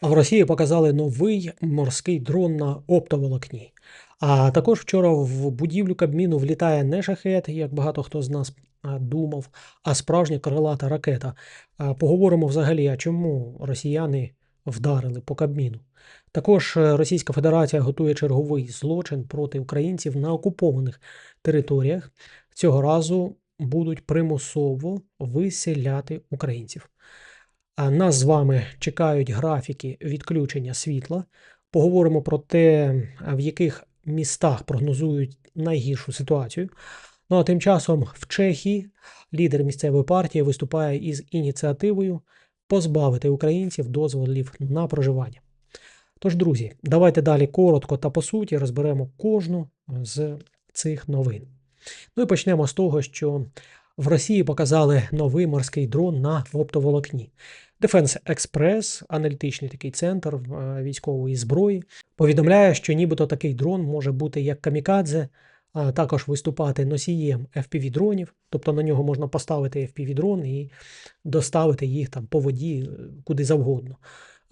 А в Росії показали новий морський дрон на оптоволокні. А також вчора в будівлю Кабміну влітає не шахет, як багато хто з нас думав, а справжня крилата ракета. Поговоримо взагалі, а чому росіяни вдарили по Кабміну. Також е, Російська Федерація готує черговий злочин проти українців на окупованих територіях. Цього разу будуть примусово виселяти українців. Нас з вами чекають графіки відключення світла. Поговоримо про те, в яких містах прогнозують найгіршу ситуацію. Ну а тим часом в Чехії лідер місцевої партії виступає із ініціативою позбавити українців дозволів на проживання. Тож, друзі, давайте далі коротко та по суті розберемо кожну з цих новин. Ну і почнемо з того, що в Росії показали новий морський дрон на оптоволокні. Defense Express, аналітичний такий центр е, військової зброї, повідомляє, що нібито такий дрон може бути як камікадзе, а також виступати носієм FPV-дронів, тобто на нього можна поставити FPV-дрон і доставити їх там по воді е, куди завгодно,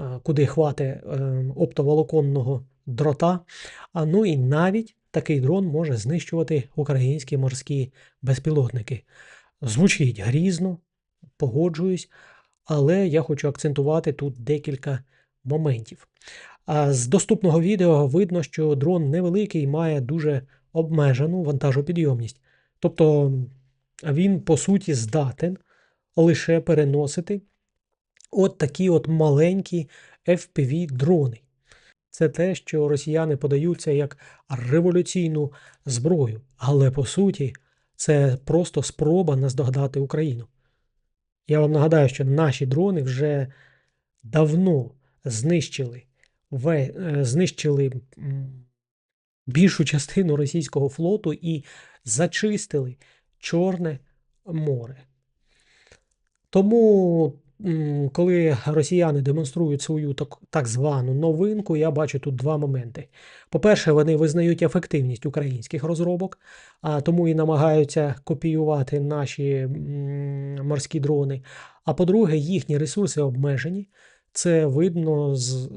е, куди хватить оптоволоконного дрота. А ну і навіть такий дрон може знищувати українські морські безпілотники. Звучить грізно, погоджуюсь, але я хочу акцентувати тут декілька моментів. А з доступного відео видно, що дрон невеликий має дуже обмежену вантажопідйомність. Тобто він, по суті, здатен лише переносити от такі от маленькі FPV-дрони. Це те, що росіяни подаються як революційну зброю, але по суті, це просто спроба наздогадати Україну. Я вам нагадаю, що наші дрони вже давно знищили ве, знищили більшу частину російського флоту і зачистили Чорне море. Тому, коли росіяни демонструють свою так, так звану новинку, я бачу тут два моменти. По-перше, вони визнають ефективність українських розробок, а тому і намагаються копіювати наші морські дрони. А по-друге, їхні ресурси обмежені. Це видно з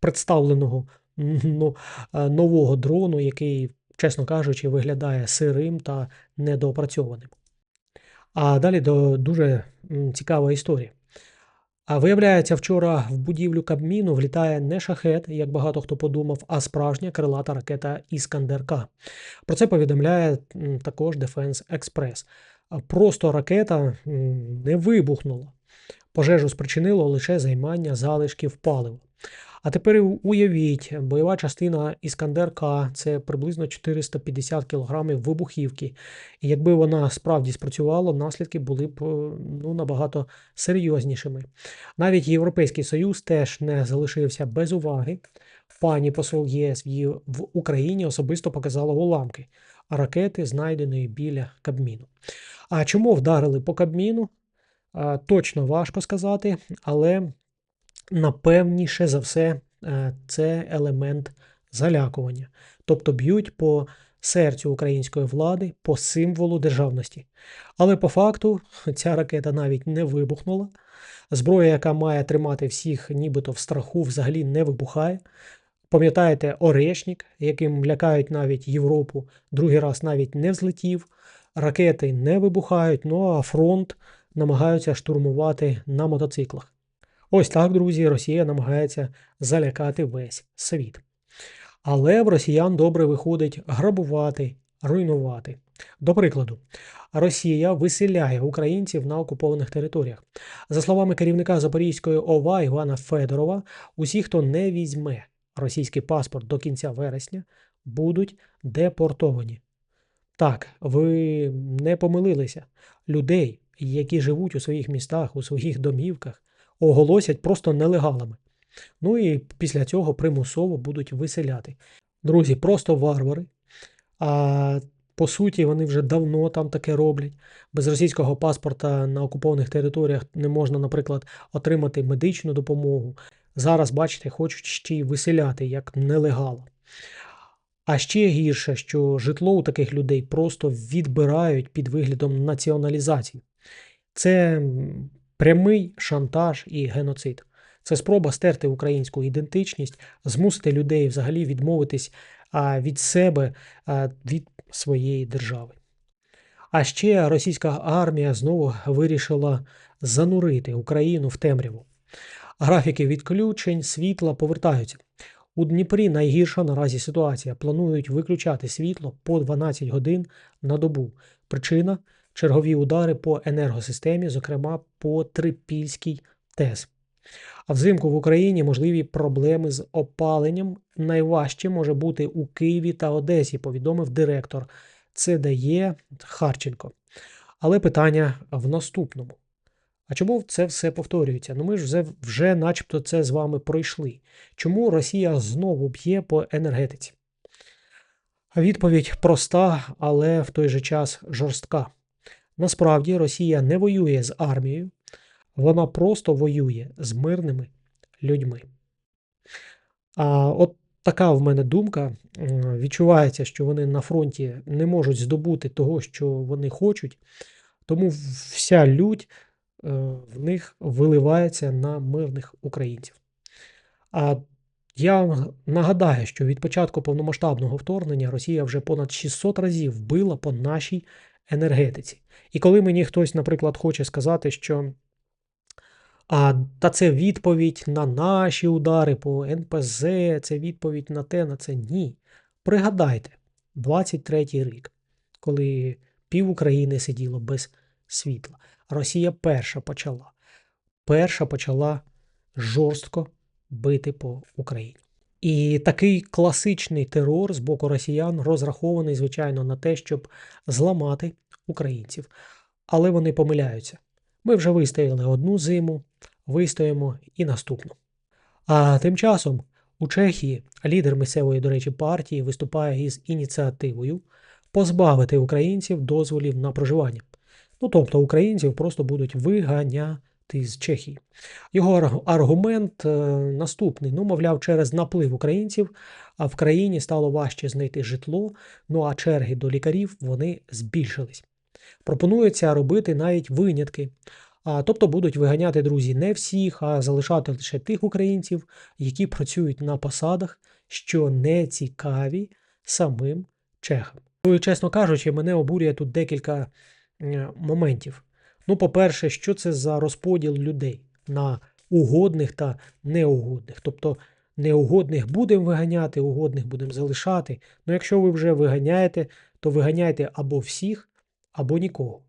представленого ну, нового дрону, який, чесно кажучи, виглядає сирим та недоопрацьованим. А далі до дуже цікава історія. А виявляється, вчора в будівлю Кабміну влітає не шахет, як багато хто подумав, а справжня крилата ракета Іскандер-К. Про це повідомляє також Defense Express. Просто ракета не вибухнула. Пожежу спричинило лише займання залишків палива. А тепер уявіть, бойова частина Іскандер-К – це приблизно 450 кг вибухівки. І якби вона справді спрацювала, наслідки були б ну, набагато серйознішими. Навіть Європейський Союз теж не залишився без уваги. Пані посол ЄС в Україні особисто показала уламки ракети, знайденої біля Кабміну. А чому вдарили по Кабміну? Точно важко сказати, але напевніше за все, е, це елемент залякування. Тобто б'ють по серцю української влади, по символу державності. Але по факту ця ракета навіть не вибухнула. Зброя, яка має тримати всіх, нібито в страху, взагалі не вибухає. Пам'ятаєте, Орешник, яким лякають навіть Європу, другий раз навіть не взлетів. Ракети не вибухають, ну а фронт намагаються штурмувати на мотоциклах. Ось так, друзі, Росія намагається залякати весь світ. Але в росіян добре виходить грабувати, руйнувати. До прикладу, Росія виселяє українців на окупованих територіях. За словами керівника Запорізької ОВА Івана Федорова, усі, хто не візьме російський паспорт до кінця вересня, будуть депортовані. Так, ви не помилилися. Людей, які живуть у своїх містах, у своїх домівках, оголосять просто нелегалами. Ну і після цього примусово будуть виселяти. Друзі, просто варвари. А по суті, вони вже давно там таке роблять. Без російського паспорта на окупованих територіях не можна, наприклад, отримати медичну допомогу. Зараз, бачите, хочуть ще й виселяти як нелегала. А ще гірше, що житло у таких людей просто відбирають під виглядом націоналізації. Це прямий шантаж і геноцид. Це спроба стерти українську ідентичність, змусити людей взагалі відмовитись від себе, від своєї держави. А ще російська армія знову вирішила занурити Україну в темряву. Графіки відключень світла повертаються. У Дніпрі найгірша наразі ситуація. Планують виключати світло по 12 годин на добу. Причина чергові удари по енергосистемі, зокрема по Трипільській ТЕС. А взимку в Україні можливі проблеми з опаленням. Найважче може бути у Києві та Одесі, повідомив директор ЦДЄ Харченко. Але питання в наступному. А чому це все повторюється? Ну ми ж вже, вже начебто це з вами пройшли. Чому Росія знову б'є по енергетиці? Відповідь проста, але в той же час жорстка. Насправді Росія не воює з армією, вона просто воює з мирними людьми. А от така в мене думка. Відчувається, що вони на фронті не можуть здобути того, що вони хочуть, тому вся лють е, в них виливається на мирних українців. А я нагадаю, що від початку повномасштабного вторгнення Росія вже понад 600 разів била по нашій енергетиці. І коли мені хтось, наприклад, хоче сказати, що а, та це відповідь на наші удари по НПЗ, це відповідь на те, на це ні. Пригадайте, 23-й рік, коли пів України сиділо без світла. Росія перша почала. Перша почала жорстко бити по Україні. І такий класичний терор з боку росіян розрахований, звичайно, на те, щоб зламати українців. Але вони помиляються. Ми вже вистояли одну зиму, вистоїмо і наступну. А тим часом у Чехії лідер місцевої, до речі, партії виступає із ініціативою позбавити українців дозволів на проживання. Ну тобто українців просто будуть виганяти з Чехії. Його аргумент е, наступний: ну, мовляв, через наплив українців в країні стало важче знайти житло, ну а черги до лікарів вони збільшились. Пропонується робити навіть винятки. А, тобто будуть виганяти друзі не всіх, а залишати лише тих українців, які працюють на посадах, що не цікаві самим чехам. Ну, і, чесно кажучи, мене обурює тут декілька е, моментів. Ну, по-перше, що це за розподіл людей на угодних та неугодних. Тобто неугодних будемо виганяти, угодних будемо залишати. Ну, якщо ви вже виганяєте, то виганяйте або всіх, або нікого.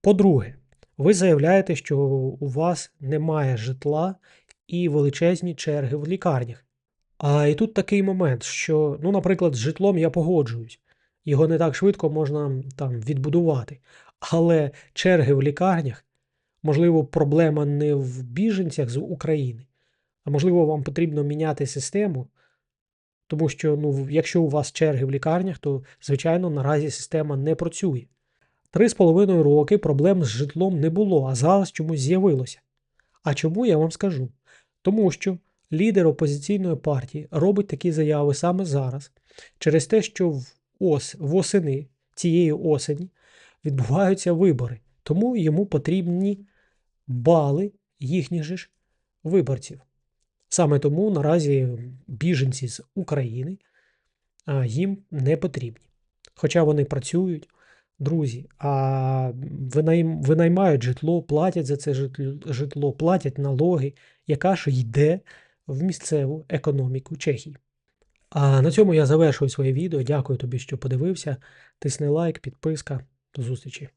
По-друге, ви заявляєте, що у вас немає житла і величезні черги в лікарнях. А і тут такий момент, що, ну, наприклад, з житлом я погоджуюсь. Його не так швидко можна там відбудувати. Але черги в лікарнях, можливо, проблема не в біженцях з України, а можливо, вам потрібно міняти систему. Тому що, ну, якщо у вас черги в лікарнях, то, звичайно, наразі система не працює. Три з половиною роки проблем з житлом не було, а зараз чомусь з'явилося. А чому я вам скажу? Тому що лідер опозиційної партії робить такі заяви саме зараз, через те, що в ос, восени цієї осені відбуваються вибори, тому йому потрібні бали їхніх ж виборців. Саме тому наразі біженці з України їм не потрібні. Хоча вони працюють, друзі, а винайм, винаймають житло, платять за це житло, платять налоги, яка ж йде в місцеву економіку Чехії. А на цьому я завершую своє відео. Дякую тобі, що подивився. Тисни лайк, підписка. До зустрічі.